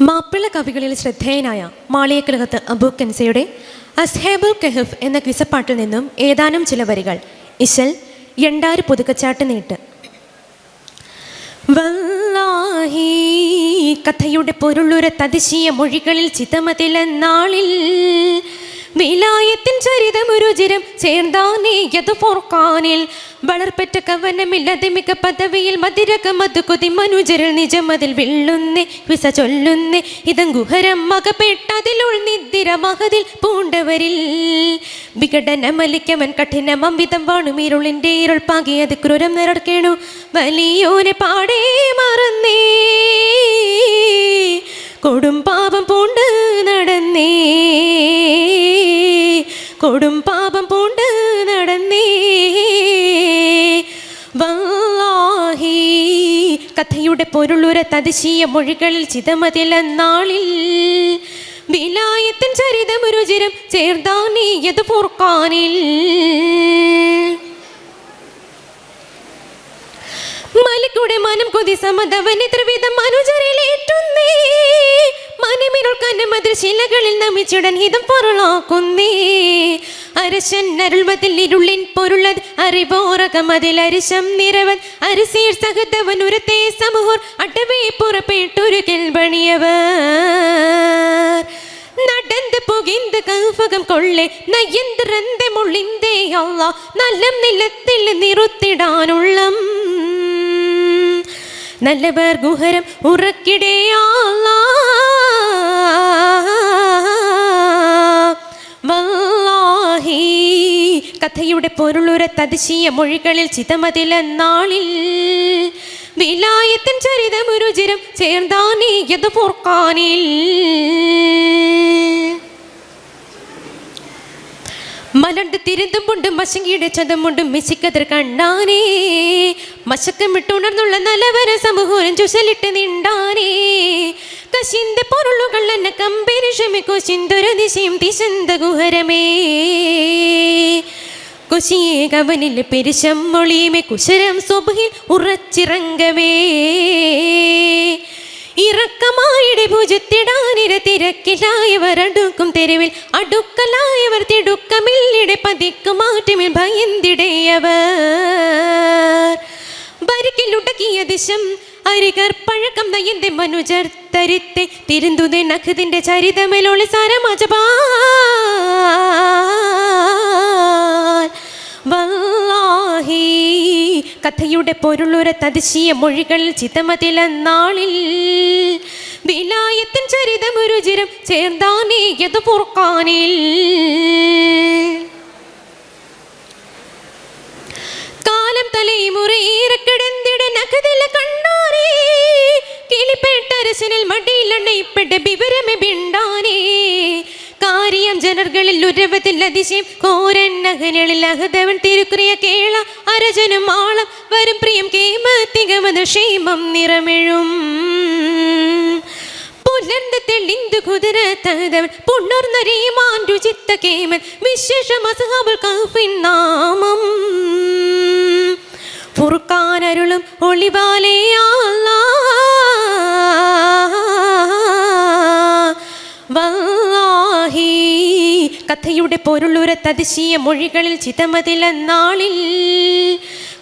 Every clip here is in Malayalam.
മാപ്പിള കവികളിൽ ശ്രദ്ധേയനായ മാളിയക്കലകത്ത് അബൂ കൻസയുടെ അസ്ഹേബുൽ കെഹഫ് എന്ന ക്വിസപ്പാട്ടിൽ നിന്നും ഏതാനും ചില വരികൾ. ഇശൽ എണ്ടാര് പുതുക്കച്ചാട്ട് നീട്ട്. വല്ലാഹി കഥയുടെ പൊരുളുര തതിശീയ മൊഴികളിൽ ചിതമതിലെന്നാളിൽ വിലായത്തിൻ ചരിതമുരുചിരം ചേർന്നാനേയത് ഫോർക്കാനിൽ വളർപ്പറ്റ കവനമില്ലാതെ മിക പദവിയിൽ മതിരക മധുകുതി മനുജരിൽ നിജമതിൽ വിള്ളുന്നേ വിസ ചൊല്ലുന്നേ. ഇതം ഗുഹരം മകപ്പെട്ടതിലുൾ നിദ്ര മഹതിൽ പൂണ്ടവരിൽ. വികടനമലിക്കവൻ കഠിനമംവിധം വാണുമീരുളിന്റെ ഇരുൾ പാകിയത് ക്രൂരം നിറക്കേണു. വലിയോനെ പാടേ മറന്നേ. കൊടും കൊടും പാപം പൂണ്ട് നടന്നേ. വല്ലാഹി കഥയുടെ പൊരുളുര തതിശീയ മൊഴികളിൽ ചിതമതിലെന്നാളിൽ വിലായത്തിൻ ചരിതമുരുചിരം ചേർത്താനീയത് പൂർക്കാനിൽ മലിക്കുടെ മനം കൊതി സമതവനെ ത്രിവിധം അനുചരയിലേറ്റുന്നേ മനമിരുൾ കന്നമതിൽ ശിലകളിൽ നമിച്ചിടൻ ഹിതം പൊരുളാക്കുന്നേ. അരശൻ അരുൾമതിൽ ഇരുളിൻ പൊരുളത് അറിവോറകമതിൽ അരിശം നിരവൻ. അരിശീർ സഹതവൻ ഉരത്തേ സമൂഹർ അടവേ പുറപ്പെട്ടൊരു കെൽവണിയവ നടന്തു പുകിന്ത് കൗഫകം കൊള്ളെ നയ്യന്ത് മുള്ളിന്തേ അള്ള നല്ല നിലത്തിൽ നിറുത്തിടാനുള്ള. നല്ലവർ ഗുഹരം ഉറക്കിടേ ഉറക്കിടയാള്ള കഥയുടെ പൊരുളുര തതിശീയ മൊഴികളിൽ ചിതമതിലെന്നാളിൽ വിലായത്തിൻ ചരിതമുരുചിരം ചേർന്നാനീയത് പൂർക്കാനിൽ മലണ്ട് തിരുന്തും കൊണ്ട് മശങ്കിയുടെ ചതം കൊണ്ടും മിശിക്കതിർ കണ്ടാനേ. മശക്കം വിട്ടുണർന്നുള്ള നല്ലവര സമൂഹം ചുശലിട്ട് നിണ്ടാനേ. കശിന്റെ പൊരുളുകൾ എന്നെ കമ്പേരി ക്ഷമിക്കോ ചിന്തൊരു ദിശയും തിശന്ത ഗുഹരമേ. കുശിയെ കവനിൽ പെരിശം മൊളിയുമേ കുശരം സുബഹിൽ ഉറച്ചിറങ്ങവേ. ഇറക്കമായിടെ ഭുജത്തിടാനിര തിരക്കിലായവർ അടുക്കും തെരുവിൽ അടുക്കലായവർ തിടുക്കമില്ലിടെ പതിക്കു മാറ്റുമിൽ ഭയന്തിടയവർ. വരിക്കിലുടക്കിയ ദിശം അരികർ പഴക്കം നയന്റെ മനുജർ തരിത്തെ തിരുന്തുതെ നഖതിന്റെ ചരിതമേലോളി സാരമാജപാ കഥയുടെ പൊരുളുര തതിശീയ മൊഴികളിൽ നാളിൽ. വിലായത്തിൻ ചരിതമുരുചിരം ചേർന്താനേയത് പൂർക്കാനിൽ കാലം തലമുറയേറക്കിടന്തിട നഖതില കണ്ണാറേ. കിളിപ്പെട്ടരശനിൽ മടിയിലണ്ണയിപ്പെട്ട വിവരമെ ബിണ്ടാനേ കാര്യം ജനർകളിൽ ഉരവത്തിൽ അതിശയം. കോരൻ നഗനളിൽ അഹദവൻ തിരുക്രിയ കേള. അരജനും ആളം വരും പ്രിയം കേമത്തികമത ക്ഷേമം നിറമെഴും. പുലർന്ന തെളിന്തു കുതിര തകതവൻ. പുണർന്നരീമാൻ രുചിത്ത കേമൻ. വിശേഷ അസഹബുൽ കഫിൻ നാമം. ഫുർക്കാനരുളും ഒളിവാലേ കഥയുടെ പൊരുളുര തതിശീയ മൊഴികളിൽ ചിതമതിലെന്നാളിൽ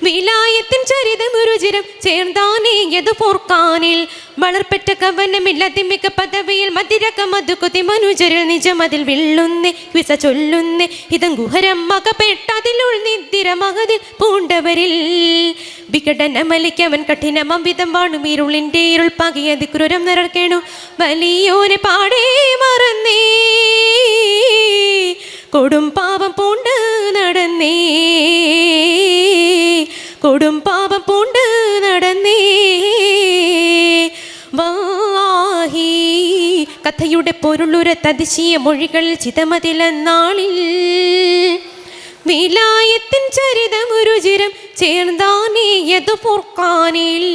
വിലായത്തിൻ ചരിതമുരുചിരം ചേർന്നാനേയത് പോർക്കാനിൽ വളർപ്പെട്ട കവനമില്ലാതെ മിക പദവിയിൽ മതിരക മധുകുതി മനുജരിൽ നിജമതിൽ വിള്ളുന്നേ വിസ ചൊല്ലുന്നേ. ഇതം ഗുഹരം മകപ്പെട്ടതിലുൾ നിദ്ര മകതിൽ പൂണ്ടവരിൽ. വികടനമലിക്കവൻ കഠിനമംവിധം വാണുമീരുളിന്റെ ഇരുൾ പകിയത് ക്രൂരം നിറക്കേണു വലിയോനെ പാടേ മറന്നേ. കൊടും പാപം പൂണ്ട് നടന്നേ. കൊടും പാപം പൂണ്ട് നടന്നേ. വാഹി കഥയുടെ പൊരുളുര തതിശീയ മൊഴികളിൽ ചിതമതിലെന്നാളിൽ വിലായത്തിൻ ചരിതമുരുചിരം ചേർന്നാനേയത് പൂർക്കാനിൽ.